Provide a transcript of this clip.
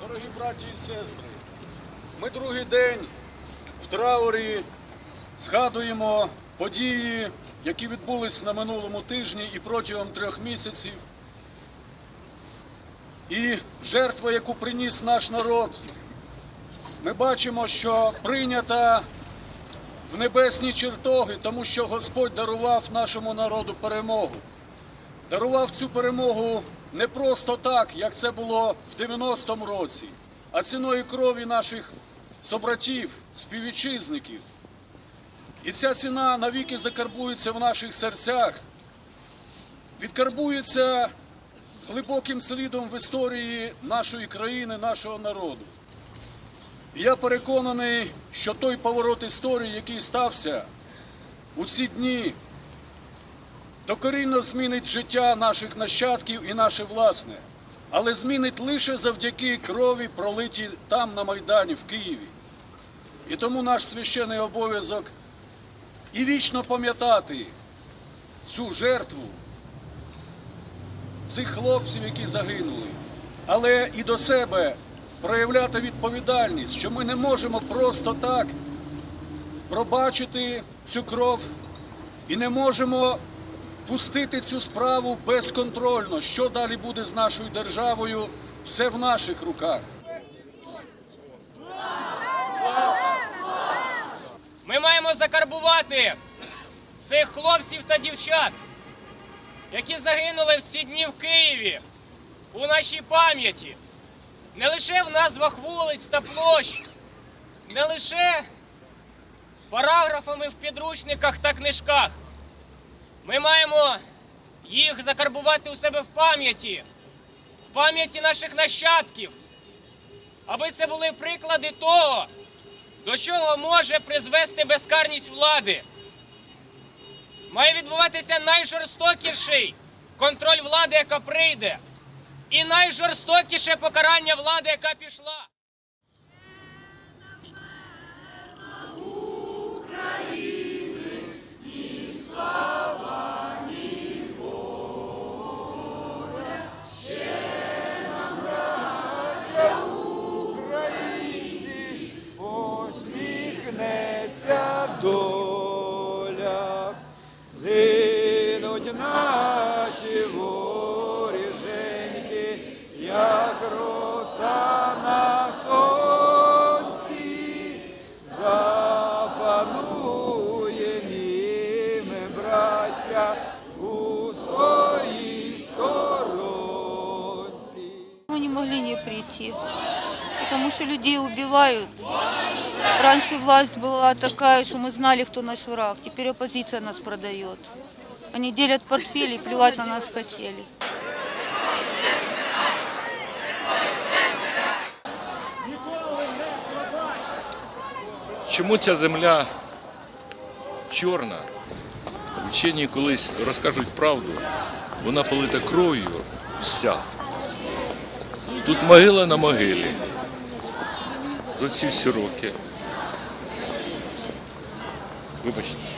Дорогі браті і сестри, ми другий день в траурі згадуємо події, які відбулись на минулому тижні і протягом трьох місяців. І жертва, яку приніс наш народ, ми бачимо, що прийнята в небесні чертоги, тому що Господь дарував нашому народу перемогу. Дарував цю перемогу не просто так, як це було в 90-му році, а ціною крові наших собратів, співвітчизників. І ця ціна навіки закарбується в наших серцях, відкарбується глибоким слідом в історії нашої країни, нашого народу. Я переконаний, що той поворот історії, який стався у ці дні, докорінно змінить життя наших нащадків і наше власне, але змінить лише завдяки крові, пролитій там на Майдані в Києві. І тому наш священний обов'язок і вічно пам'ятати цю жертву цих хлопців, які загинули, але і до себе проявляти відповідальність, що ми не можемо просто так пробачити цю кров і не можемо пустити цю справу безконтрольно. Що далі буде з нашою державою, все в наших руках. Ми маємо закарбувати цих хлопців та дівчат, які загинули в ці дні в Києві у нашій пам'яті. Не лише в назвах вулиць та площ, не лише параграфами в підручниках та книжках. Ми маємо їх закарбувати у себе в пам'яті, в пам'яті наших нащадків, аби це були приклади того, до чого може призвести безкарність влади. Має відбуватися найжорстокіший контроль влади, яка прийде, і найжорстокіше покарання влади, яка пішла. Прийти, потому что людей убивают. Раньше власть была такая, что мы знали, кто наш враг. Теперь оппозиция нас продает. Они делят портфели и плевать на нас хотели. Чому ця земля чорна? Вчені колись розкажуть правду, вона полита кров'ю вся. Тут могила на могилі. За ці всі роки. Вибачте.